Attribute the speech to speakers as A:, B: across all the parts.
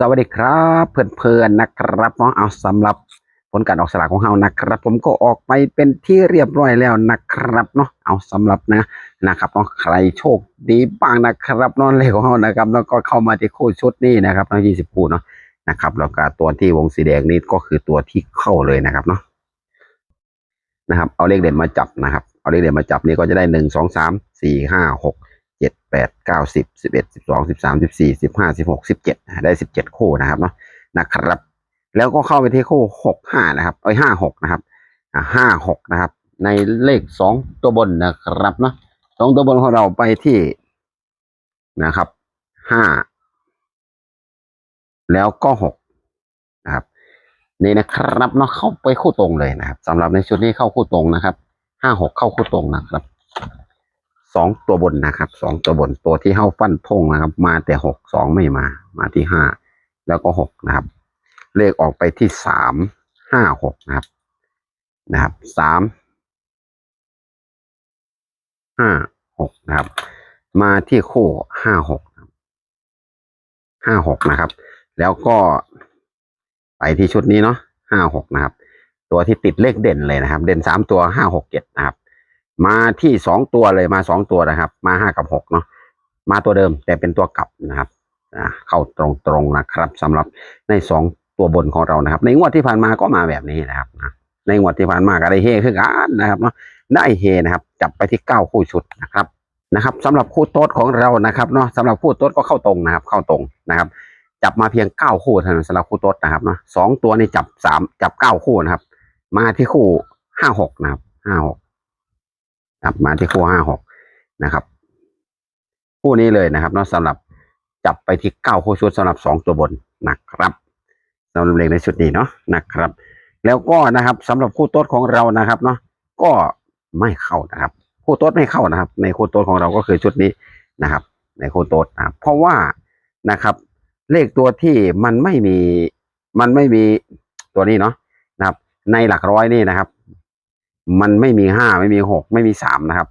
A: สวัสดีครับเพื่อนๆนะครับเนาะเอาสำหรับผลการออกสลากของเฮานะครับ ผมก็ออกไปเป็นที่เรียบร้อยแล้วนะครับเนาะเอาสำหรับนะนะครับเนาะใครโชคดีบ้างนะครับนอนเลขของเฮานะครับแล้วก็เข้ามาที่คู่ชุดนี้นะครับเนาะยี่สิบคู่เนาะนะครับแล้วก็ตัวที่วงสีแดงนี้ก็คือตัวที่เข้าเลยนะครับเนาะนะครับ เอาเลขเด่นมาจับนะครับ เอาเลขเด่นมาจับนี่ก็จะได้หนึ่งสองสามสี่ห้าหก เจ็ดแปดเก้าสิบสิบเอ็ดสิบสองสิบสามสิบสี่สิบห้าสิบหกสิบเจ็ดได้สิบเจ็ดคู่นะครับเนาะนะครับ แล้วก็เข้าไปที่คู่หกห้านะครับเอ้ยห้าหกนะครับห้าหกนะครับ ในเลขสองตัวบนนะครับเนาะสองตัวบนของเราไปที่นะครับห้าแล้วก็หกนะครับนี่นะครับเนาะเข้าไปคู่ตรงเลยนะครับสำหรับในชุดนี้เข้าคู่ตรงนะครับห้าหกเข้าคู่ตรงนะครับ สองตัวบนนะครับสองตัวบนตัวที่เข้าฟันทงนะครับ มาแต่หกสองไม่มา มาที่ห้าแล้วก็หกนะครับ เลขออกไปที่สามห้าหกนะครับนะครับสามห้าหกนะครับ มาที่คู่ห้าหกห้าหกนะครับ แล้วก็ไปที่ชุดนี้เนาะห้าหกนะครับ ตัวที่ติดเลขเด่นเลยนะครับ เด่นสามตัวห้าหกเจ็ดนะครับ มาที่สองตัวเลยมาสองตัวนะครับ มาห้ากับหกเนาะมาตัวเดิมแต่เป็นตัวกลับนะครับอ่าเข้าตรงๆนะครับสำหรับในสองตัวบนของเรานะครับ ในงวดที่ผ่านมาก็มาแบบนี้นะครับในงวดที่ผ่านมาก็ได้เฮคือกันนะครับเนาะได้เฮนะครับ จับไปที่เก้าคู่ชุดนะครับนะครับสำหรับคู่โต๊ดของเรานะครับเนาะสำหรับคู่โต๊ดก็เข้าตรงนะครับ เข้าตรงนะครับ จับมาเพียงเก้าคู่เท่านั้นสำหรับคู่โต๊ดนะครับเนาะสองตัวนี่จับสามจับเก้าคู่นะครับ มาที่คู่ห้าหกนะครับห้าหก ครับมาที่คู่ห้าหกนะครับ คู่นี้เลยนะครับเนาะสำหรับจับไปที่เก้าคู่ชุดสำหรับสองตัวบนนะครับสำหรับเลขในชุดนี้เนาะนะครับ แล้วก็นะครับสำหรับคู่โต๊ดของเรานะครับเนาะก็ไม่เข้านะครับ คู่โต๊ดไม่เข้านะครับ ในคู่โต๊ดของเราก็คือชุดนี้นะครับ ในคู่โต๊ดนะเพราะว่านะครับ เลขตัวที่มันไม่มีมันไม่มีตัวนี้เนาะนะครับ ในหลักร้อยนี่นะครับ มันไม่มีห้าไม่มีหกไม่มีสามนะครับ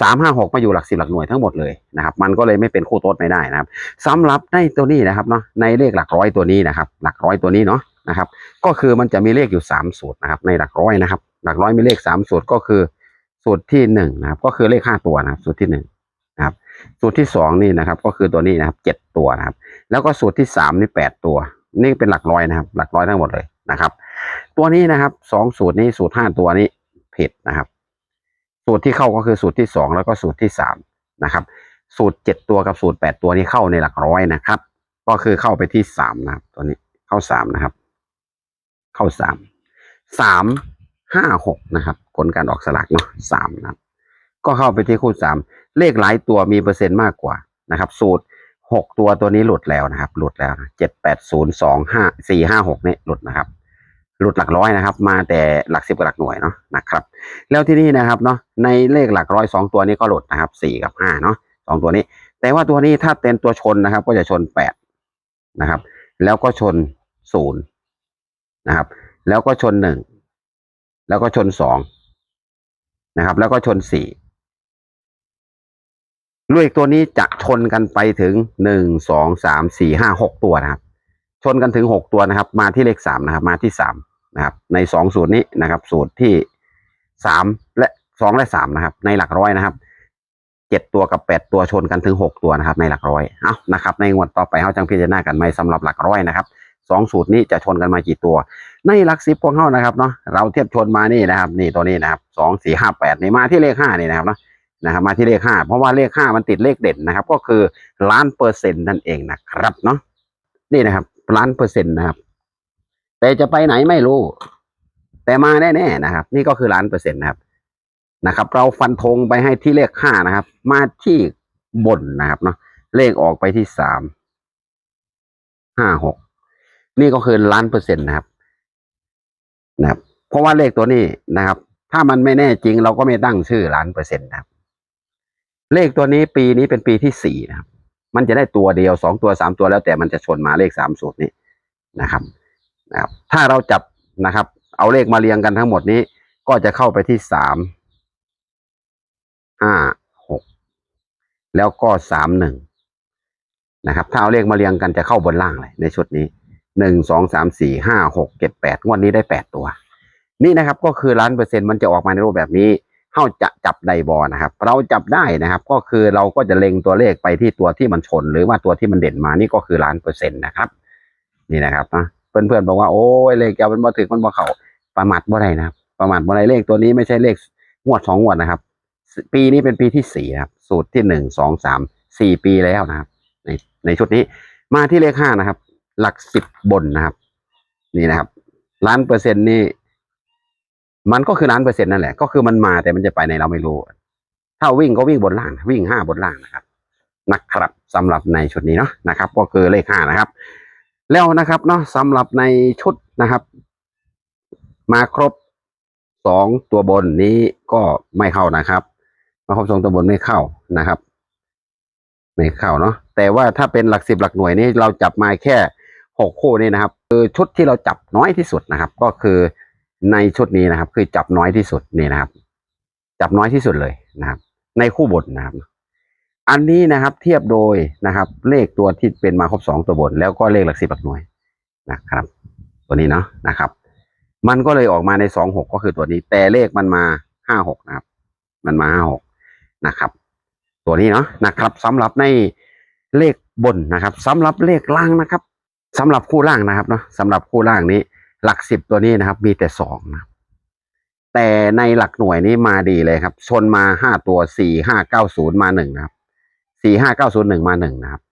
A: สามห้าหกมาอยู่หลักสิบหลักหน่วยทั้งหมดเลยนะครับ มันก็เลยไม่เป็นคู่โต๊ดไม่ได้นะครับสำหรับในตัวนี้นะครับเนาะในเลขหลักร้อยตัวนี้นะครับ หลักร้อยตัวนี้เนาะนะครับ ก็คือมันจะมีเลขอยู่สามสูตรนะครับ ในหลักร้อยนะครับ หลักร้อยมีเลขสามสูตรก็คือ สูตรที่หนึ่งนะครับ ก็คือเลขห้าตัวนะครับ สูตรที่หนึ่งนะครับ สูตรที่สองนี่นะครับ ก็คือตัวนี้นะครับเจ็ดตัวนะครับ แล้วก็สูตรที่สามนี่แปดตัว นี่เป็นหลักร้อยนะครับ หลักร้อยทั้งหมดเลยนะครับ ตัวนี้นะครับสองสูตรนี้สูตรห้าตัวนี้ ผิดนะครับ สูตรที่เข้าก็คือสูตรที่สองแล้วก็สูตรที่สามนะครับ สูตรเจ็ดตัวกับสูตรแปดตัวนี้เข้าในหลักร้อยนะครับ ก็คือเข้าไปที่สามนะครับ ตัวนี้เข้าสามนะครับ เข้าสามสามห้าหกนะครับผลการออกสลากเนาะสามนะครับ ก็เข้าไปที่คู่สามเลขหลายตัวมีเปอร์เซ็นต์มากกว่านะครับ สูตรหกตัวตัวนี้หลุดแล้วนะครับ หลุดแล้วเจ็ดแปดศูนย์สองห้าสี่ห้าหกเนี่ยหลุดนะครับ หลุดหลักร้อยนะครับ มาแต่หลักสิบกับหลักหน่วยเนาะนะครับ แล้วที่นี่นะครับเนาะในเลขหลักร้อยสองตัวนี้ก็หลุดนะครับสี่กับห้าเนาะสองตัวนี้ แต่ว่าตัวนี้ถ้าเป็นตัวชนนะครับ ก็จะชนแปดนะครับ แล้วก็ชนศูนย์นะครับ แล้วก็ชนหนึ่งแล้วก็ชนสองนะครับ แล้วก็ชนสี่เลขตัวนี้จะชนกันไปถึงหนึ่งสองสามสี่ห้าหกตัวนะครับ ชนกันถึงหกตัวนะครับ มาที่เลขสามนะครับ มาที่สามนะครับ ในสองสูตรนี้นะครับ สูตรที่สามและสองและสามนะครับ ในหลักร้อยนะครับเจ็ดตัวกับแปดตัวชนกันถึงหกตัวนะครับ ในหลักร้อยเอานะครับ ในงวดต่อไปเขาจังพิจารณากันไหมสำหรับหลักร้อยนะครับสองสูตรนี้จะชนกันมากี่ตัว ในหลักสิบพวกเขานะครับเนาะเราเทียบชนมานี่นะครับ นี่ตัวนี้นะครับสองสี่ห้าแปดนี่มาที่เลขห้านี่นะครับเนาะนะครับมาที่เลขห้าเพราะว่าเลขห้ามันติดเลขเด่นนะครับ ก็คือล้านเปอร์เซ็นต์นั่นเองนะครับเนาะนี่นะครับ ล้านเปอร์เซ็นต์นะครับ แต่จะไปไหนไม่รู้ แต่มาแน่ๆนะครับ นี่ก็คือล้านเปอร์เซ็นต์นะครับนะครับ เราฟันธงไปให้ที่เลขห้านะครับ มาที่บนนะครับเนาะเลขออกไปที่สามห้าหกนี่ก็คือล้านเปอร์เซ็นต์นะครับ นะครับ เพราะว่าเลขตัวนี้นะครับ ถ้ามันไม่แน่จริงเราก็ไม่ตั้งชื่อล้านเปอร์เซ็นต์นะครับ เลขตัวนี้ปีนี้เป็นปีที่สี่นะครับ มันจะได้ตัวเดียวสองตัวสามตัวแล้วแต่มันจะชนมาเลขสามสูตรนี้นะครับนะครับ ถ้าเราจับนะครับ เอาเลขมาเรียงกันทั้งหมดนี้ ก็จะเข้าไปที่สามห้าหกแล้วก็สามหนึ่งนะครับ ถ้าเอาเลขมาเรียงกันจะเข้าบนล่างเลยในชุดนี้หนึ่งสองสามสี่ห้าหกเจ็ดแปดงวดนี้ได้แปดตัว นี่นะครับก็คือล้านเปอร์เซ็นต์มันจะออกมาในรูปแบบนี้ เข้าจะจับไดบอนะครับ เราจับได้นะครับ ก็คือเราก็จะเล็งตัวเลขไปที่ตัวที่มันชน หรือว่าตัวที่มันเด่นมานี่ก็คือล้านเปอร์เซ็นต์นะครับ นี่นะครับนะเพื่อนๆบอกว่าโอ้ยเลขแกมันมาถึงมันมาเข่าประมาทบ่ได้นะครับ ประมาทบ่ได้เลขตัวนี้ไม่ใช่เลขงวดสองงวดนะครับ ปีนี้เป็นปีที่สี่ครับ สูตรที่หนึ่งสองสามสี่ปีแล้วนะครับ ในในชุดนี้มาที่เลขห้านะครับ หลักสิบบนนะครับ นี่นะครับล้านเปอร์เซ็นต์นี่ มันก็คือล้านเปอร์เซ็นต์นั่นแหละ ก็คือมันมาแต่มันจะไปในเราไม่รู้ ถ้าวิ่งก็วิ่งบนล่าง วิ่งห้าบนล่างนะครับนะครับสำหรับในชุดนี้เนาะนะครับ ก็คือเลขห้านะครับ แล้วนะครับเนาะสำหรับในชุดนะครับ มาครบสองตัวบนนี้ก็ไม่เข้านะครับ มาครบสองตัวบนไม่เข้านะครับ ไม่เข้าเนาะแต่ว่าถ้าเป็นหลักสิบหลักหน่วยนี่เราจับมาแค่หกคู่นี่นะครับคือชุดที่เราจับน้อยที่สุดนะครับ ก็คือ ในชุดนี้นะครับ คือจับน้อยที่สุดนี่นะครับ จับน้อยที่สุดเลยนะครับ ในคู่บนนะครับ อันนี้นะครับ เทียบโดยนะครับ เลขตัวที่เป็นมาครบสองตัวบน แล้วก็เลขหลักสิบหลักหน่วยนะครับ ตัวนี้เนาะนะครับ มันก็เลยออกมาในสองหกก็คือตัวนี้ แต่เลขมันมาห้าหกนะครับ มันมาห้าหกนะครับ ตัวนี้เนาะนะครับสำหรับในเลขบนนะครับสำหรับเลขล่างนะครับสำหรับคู่ล่างนะครับเนาะสำหรับคู่ล่างนี้ หลักสิบตัวนี้นะครับ มีแต่สองนะแต่ในหลักหน่วยนี้มาดีเลยครับ ชนมาห้าตัวสี่ห้าเก้าศูนย์มาหนึ่งนะครับสี่ห้าเก้าศูนย์หนึ่งมาหนึ่งนะครับ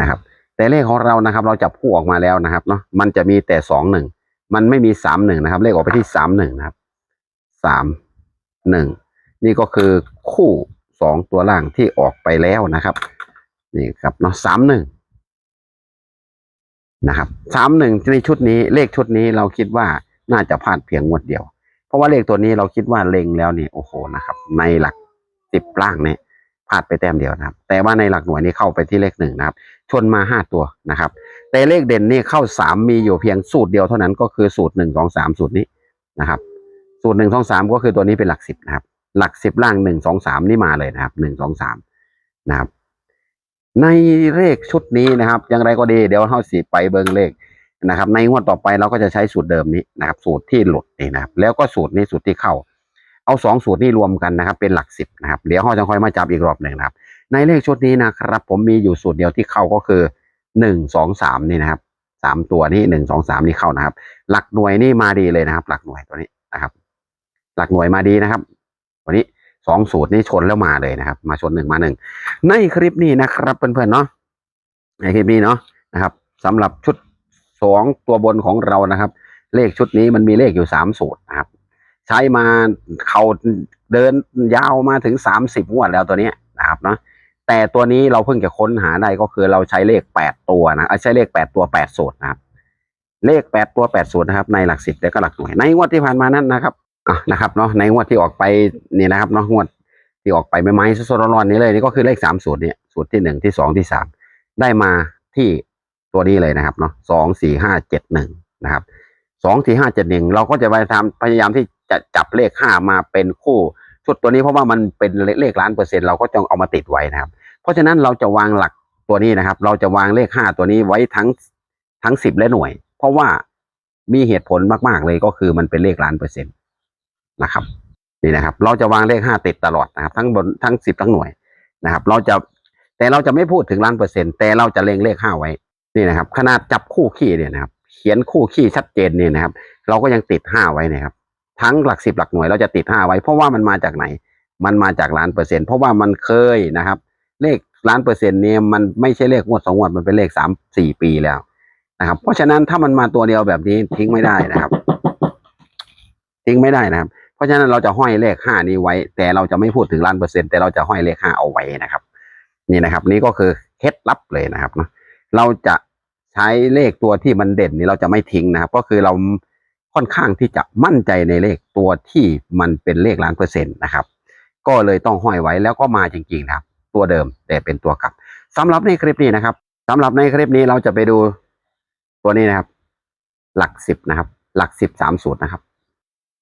A: นะครับ แต่เลขของเรานะครับ เราจับคู่ออกมาแล้วนะครับเนาะมันจะมีแต่สองหนึ่งมันไม่มีสามหนึ่งนะครับ เลขออกไปที่สามหนึ่งนะครับสามหนึ่งนี่ก็คือคู่สองตัวล่างที่ออกไปแล้วนะครับ นี่ครับเนาะสามหนึ่ง นะครับสามหนึ่งในชุดนี้เลขชุดนี้เราคิดว่าน่าจะพลาดเพียงงวดเดียว เพราะว่าเลขตัวนี้เราคิดว่าเล็งแล้วนี่โอ้โหนะครับ ในหลักสิบล่างเนี่ยพลาดไปแต้มเดียวนะครับ แต่ว่าในหลักหน่วยนี้เข้าไปที่เลขหนึ่งนะครับ ชนมาห้าตัวนะครับ แต่เลขเด่นนี่เข้าสามมีอยู่เพียงสูตรเดียวเท่านั้นก็คือสูตรหนึ่งสองสามสูตรนี้นะครับ สูตรหนึ่งสองสามก็คือตัวนี้เป็นหลักสิบนะครับ หลักสิบล่างหนึ่งสองสามนี่มาเลยนะครับหนึ่งสองสามนะครับ ในเลขชุดนี้นะครับอย่างไรก็ดีเดี๋ยวเท่าสิไปเบิงเลขนะครับ ในงวดต่อไปเราก็จะใช้สูตรเดิมนี้นะครับ สูตรที่หลุดนี่นะครับ แล้วก็สูตรนี้สูตรที่เข้า เอาสองสูตรนี้รวมกันนะครับ เป็นหลักสิบนะครับเดี๋ยวเราจะค่อยมาจับอีกรอบหนึ่งนะครับ ในเลขชุดนี้นะครับ ผมมีอยู่สูตรเดียวที่เข้าก็คือหนึ่งสองสามนี่นะครับสามตัวนี้หนึ่งสองสามนี่เข้านะครับ หลักหน่วยนี่มาดีเลยนะครับ หลักหน่วยตัวนี้นะครับ หลักหน่วยมาดีนะครับ ตัวนี้ สองสูตรนี้ชนแล้วมาเลยนะครับ มาชนหนึ่งมาหนึ่งในคลิปนี้นะครับเพื่อนๆเนาะในคลิปนี้เนาะนะครับสำหรับชุดสองตัวบนของเรานะครับ เลขชุดนี้มันมีเลขอยู่สามสูตรนะครับ ใช้มาเขาเดินยาวมาถึงสามสิบงวดแล้วตัวนี้นะครับเนาะแต่ตัวนี้เราเพิ่งจะค้นหาได้ก็คือเราใช้เลขแปดตัวนะใช้เลขแปดตัวแปดสูตรนะครับ เลขแปดตัวแปดสูตรนะครับ ในหลักสิบและก็หลักหน่วยในงวดที่ผ่านมานั้นนะครับ อะนะครับเนาะในงวดที่ออกไปนี่นะครับเนาะงวดที่ออกไปไม่ไม้สดๆร้อนๆนี้เลยนี่ก็คือเลขสามสูตรเนี่ยสูตรที่หนึ่งที่สองที่สามได้มาที่ตัวนี้เลยนะครับเนาะสองสี่ห้าเจ็ดหนึ่งนะครับสองสี่ห้าเจ็ดหนึ่งเราก็จะไปทำพยายามที่จะจับเลขห้ามาเป็นคู่ชุดตัวนี้เพราะว่ามันเป็นเลขล้านเปอร์เซ็นต์เราก็ต้องเอามาติดไว้นะครับ เพราะฉะนั้นเราจะวางหลักตัวนี้นะครับ เราจะวางเลขห้าตัวนี้ไว้ทั้งทั้งสิบและหน่วย เพราะว่ามีเหตุผลมากๆเลยก็คือมันเป็นเลขล้านเปอร์เซ็นต์ นะครับนี่นะครับ เราจะวางเลขห้าติดตลอดนะครับ ทั้งบนทั้งสิบทั้งหน่วยนะครับ เราจะแต่เราจะไม่พูดถึงล้านเปอร์เซ็นต์แต่เราจะเล็งเลขห้าไว้นี่นะครับ ขนาดจับคู่ขี้เนี่ยนะครับ เขียนคู่ขี้ชัดเจนเนี่ยนะครับ เราก็ยังติดห้าไว้นะครับ ทั้งหลักสิบหลักหน่วยเราจะติดห้าไว้ เพราะว่ามันมาจากไหน มันมาจากล้านเปอร์เซ็นต์เพราะว่ามันเคยนะครับ เลขล้านเปอร์เซ็นต์เนี่ยมันไม่ใช่เลขงวดสองงวดมันเป็นเลขสามสี่ปีแล้วนะครับ เพราะฉะนั้นถ้ามันมาตัวเดียวแบบนี้ทิ้งไม่ได้นะครับ ทิ้งไม่ได้นะครับ เพราะฉะนั้นเราจะห้อยเลขห้านี้ไว้ แต่เราจะไม่พูดถึงล้านเปอร์เซ็นต์แต่เราจะห้อยเลขห้าเอาไว้นะครับ นี่นะครับ นี่ก็คือเคล็ดลับเลยนะครับเนาะเราจะใช้เลขตัวที่มันเด่นนี่เราจะไม่ทิ้งนะครับ ก็คือเราค่อนข้างที่จะมั่นใจในเลขตัวที่มันเป็นเลขล้านเปอร์เซ็นต์นะครับ ก็เลยต้องห้อยไว้แล้วก็มาจริงๆนะครับ ตัวเดิมแต่เป็นตัวกลับสำหรับในคลิปนี้นะครับสำหรับในคลิปนี้เราจะไปดูตัวนี้นะครับ หลักสิบนะครับ หลักสิบสามสูตรนะครับ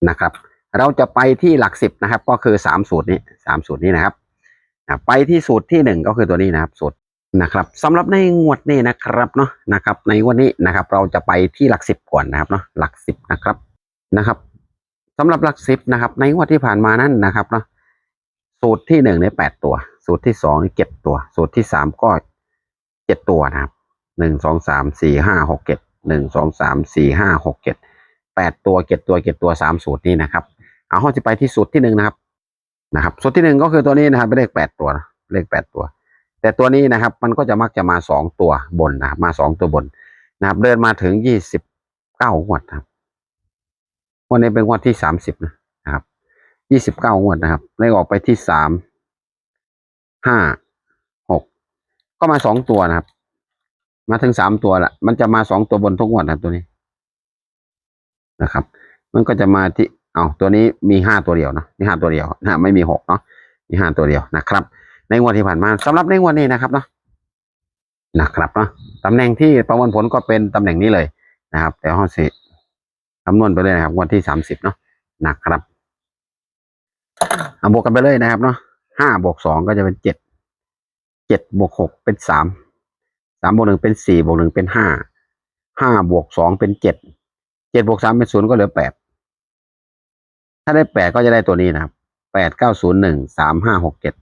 A: นะครับ เราจะไปที่หลักสิบนะครับ ก็คือสามสูตรนี้สามสูตรนี้นะครับไปที่สูตรที่หนึ่งก็คือตัวนี้นะครับ สูตรนะครับสำหรับในงวดนี้นะครับเนาะนะครับ ในวันนี้นะครับ เราจะไปที่หลักสิบก่อนนะครับเนาะหลักสิบนะครับนะครับสำหรับหลักสิบนะครับ ในงวดที่ผ่านมานั้นนะครับเนาะสูตรที่หนึ่งในแปดตัว สูตรที่สองนี่เจ็ดตัว สูตรที่สามก็เจ็ดตัวนะครับหนึ่งสองสามสี่ห้าหกเจ็ดหนึ่งสองสามสี่ห้าหกเจ็ดแปดตัวเจ็ดตัวเจ็ดตัวสามสูตรนี้นะครับ เอาเราจะไปที่สูตรที่หนึ่งนะครับ นะครับสูตรที่หนึ่งก็คือตัวนี้นะครับเป็นเลขแปดตัวเลขแปดตัว แต่ตัวนี้นะครับ มันก็จะมักจะมาสองตัวบนนะครับมาสองตัวบนนะครับ เดินมาถึงยี่สิบเก้างวดนะครับวันนี้เป็นงวดที่สามสิบนะครับยี่สิบเก้างวดนะครับเลขออกไปที่สามห้าหกก็มาสองตัวนะครับ มาถึงสามตัวละมันจะมาสองตัวบนทุกงวดนะตัวนี้นะครับ มันก็จะมาที่ เอาตัวนี้มีห้าตัวเดียวนะมีห้าตัวเดียวนะไม่มีหกเนาะมีห้าตัวเดียวนะครับ ในงวดที่ผ่านมาสำหรับในงวดนี้นะครับเนาะนะครับเนาะตำแหน่งที่ประมวลผลก็เป็นตำแหน่งนี้เลยนะครับ แต่ห้องสิคำนวณไปเลยนะครับงวดที่สามสิบเนาะนะครับเอาบวกกันไปเลยนะครับเนาะห้าบวกสองก็จะเป็นเจ็ดเจ็ดบวกหกเป็นสามสามบวกหนึ่งเป็นสี่บวกหนึ่งเป็นห้าห้าบวกสองเป็นเจ็ดเจ็ดบวกสามเป็นศูนย์ก็เหลือแปด ถ้าได้แปดก็จะได้ตัวนี้นะครับแปดเก้าศูนย์หนึ่งสามห้าหกเจ็ด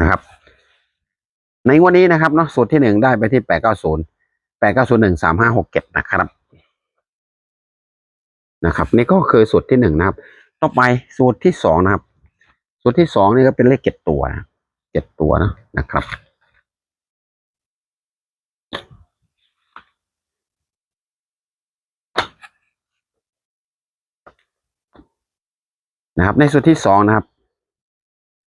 A: นะครับ ในวันนี้นะครับเนาะสูตรที่หนึ่งได้ไปที่แปดเก้าศูนย์แปดเก้าศูนย์หนึ่งสามห้าหกเจ็ดนะครับ นะครับ นี่ก็คือสูตรที่หนึ่งนะครับ ต่อไปสูตรที่สองนะครับ สูตรที่สองนี่ก็เป็นเลขเจ็ดตัวเจ็ดตัวนะนะครับ นะครับ ในสูตรที่สองนะครับ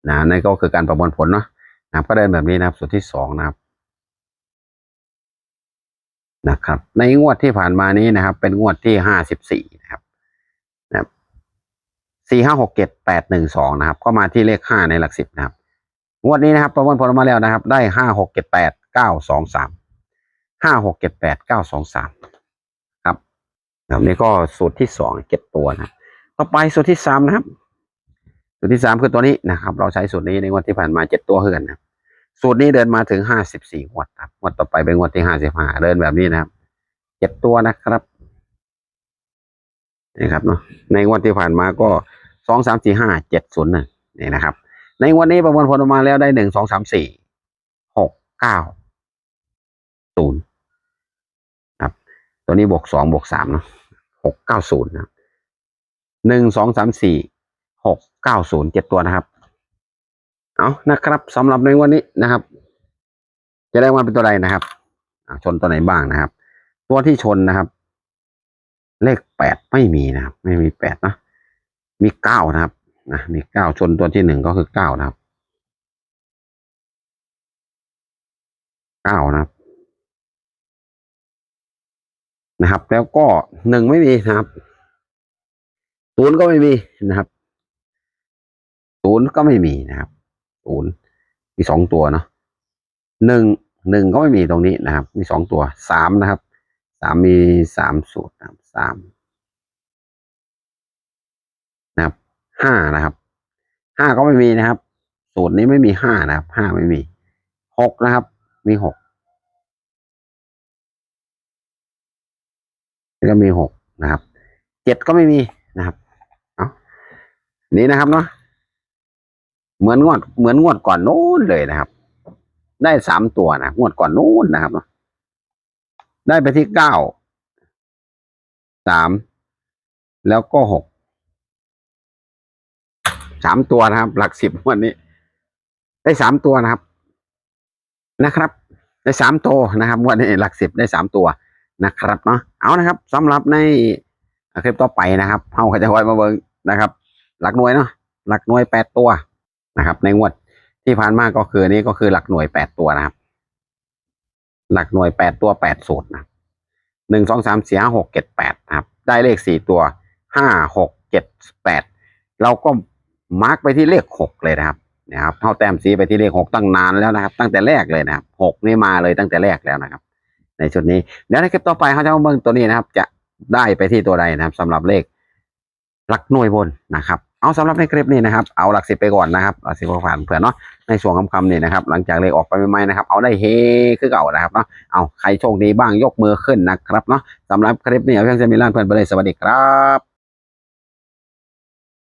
A: นะนั่นก็คือการประมวลผลเนาะนะครับ ก็เดินแบบนี้นะครับส่วนที่สองนะครับนะครับ ในงวดที่ผ่านมานี้นะครับ เป็นงวดที่ห้าสิบสี่นะครับนะครับสี่ห้าหกเจ็ดแปดหนึ่งสองนะครับ ก็มาที่เลขห้าในหลักสิบนะครับ งวดนี้นะครับ ประมวลผลมาแล้วนะครับ ได้ห้าหกเจ็ดแปดเก้าสองสามห้าหกเจ็ดแปดเก้าสองสามครับนะครับนี่ก็สูตรที่สองเจ็ดตัวนะครับ ต่อไปสูตรที่สามนะครับ สูตรที่สามคือตัวนี้นะครับ เราใช้สูตรนี้ในงวดที่ผ่านมาเจ็ดตัวเฮือนนะสูตรนี้เดินมาถึงห้าสิบสี่งวดครับงวดต่อไปเป็นงวดที่ห้าสิบห้าเดินแบบนี้นะครับเจ็ดตัวนะครับนี่ครับเนาะในงวดที่ผ่านมาก็สองสามสี่ห้าเจ็ดศูนย์หนึ่งนี่นะครับ ในงวดนี้ประมวลผลออกมาแล้วได้หนึ่งสองสามสี่หกเก้าศูนย์ครับ ตัวนี้บวกสองบวกสามเนาะหกเก้าศูนย์นะครับ หนึ่งสองสามสี่หกเก้าศูนย์เจ็ดตัวนะครับ เอานะครับสำหรับในวันนี้นะครับ จะได้ว่าเป็นตัวใดนะครับชนตัวไหนบ้างนะครับ ตัวที่ชนนะครับ เลขแปดไม่มีนะครับ ไม่มีแปดนะมีเก้านะครับนะมีเก้าชนตัวที่หนึ่งก็คือเก้านะครับเก้านะครับนะครับ แล้วก็หนึ่งไม่มีนะครับ ศูนย์ก็ไม่มีนะครับศูนย์ก็ไม่มีนะครับศูนย์มีสองตัวเนาะหนึ่งหนึ่งก็ไม่มีตรงนี้นะครับ มีสองตัวสามนะครับสามมีสามสูตรนะครับสามนะครับห้านะครับห้าก็ไม่มีนะครับ สูตรนี้ไม่มีห้านะครับห้าไม่มีหกนะครับ มีหกแล้วก็มีหกนะครับเจ็ดก็ไม่มีนะครับ นี่นะครับเนาะเหมือนงวดเหมือนงวดก่อนนู้นเลยนะครับ ได้สามตัวนะงวดก่อนนู้นนะครับเนาะได้ไปที่เก้าสามแล้วก็หกสามตัวนะครับ หลักสิบวันนี้ ได้สามตัวนะครับ นะครับ ได้สามตัวนะครับวันนี้หลักสิบได้สามตัวนะครับเนาะเอานะครับสำหรับในคลิปต่อไปนะครับเฮาก็จะไว้มาเบิ่งนะครับ หลักหน่วยเนาะหลักหน่วยแปดตัวนะครับ ในงวดที่ผ่านมาก็คือนี้ก็คือหลักหน่วยแปดตัวนะครับ หลักหน่วยแปดตัวแปดสูตรนะหนึ่งสองสามสี่ห้าหกเจ็ดแปดครับ ได้เลขสี่ตัวห้าหกเจ็ดแปดเราก็มาร์กไปที่เลขหกเลยนะครับนะครับเท่าแต้มสีไปที่เลขหกตั้งนานแล้วนะครับ ตั้งแต่แรกเลยนะครับหกนี่มาเลยตั้งแต่แรกแล้วนะครับ ในชุดนี้เดี๋ยวในคลิปต่อไปเขาจะมาเบิ่งตัวนี้นะครับ จะได้ไปที่ตัวใดนะครับสำหรับเลขหลักหน่วยบนนะครับ เอาสำหรับในคลิปนี้นะครับเอาหลักสิบไปก่อนนะครับหลักสิบผ่านเผื่อเนาะในช่วงคำๆนี่นะครับหลังจากเลขออกไปใหม่ๆนะครับเอาได้เฮคือเก่านะครับเนาะเอาใครโชคดีบ้างยกมือขึ้นนะครับเนาะสำหรับคลิปนี้เอาเพียงจะมีล่านเพื่อนไปเลยสวัสดีครับ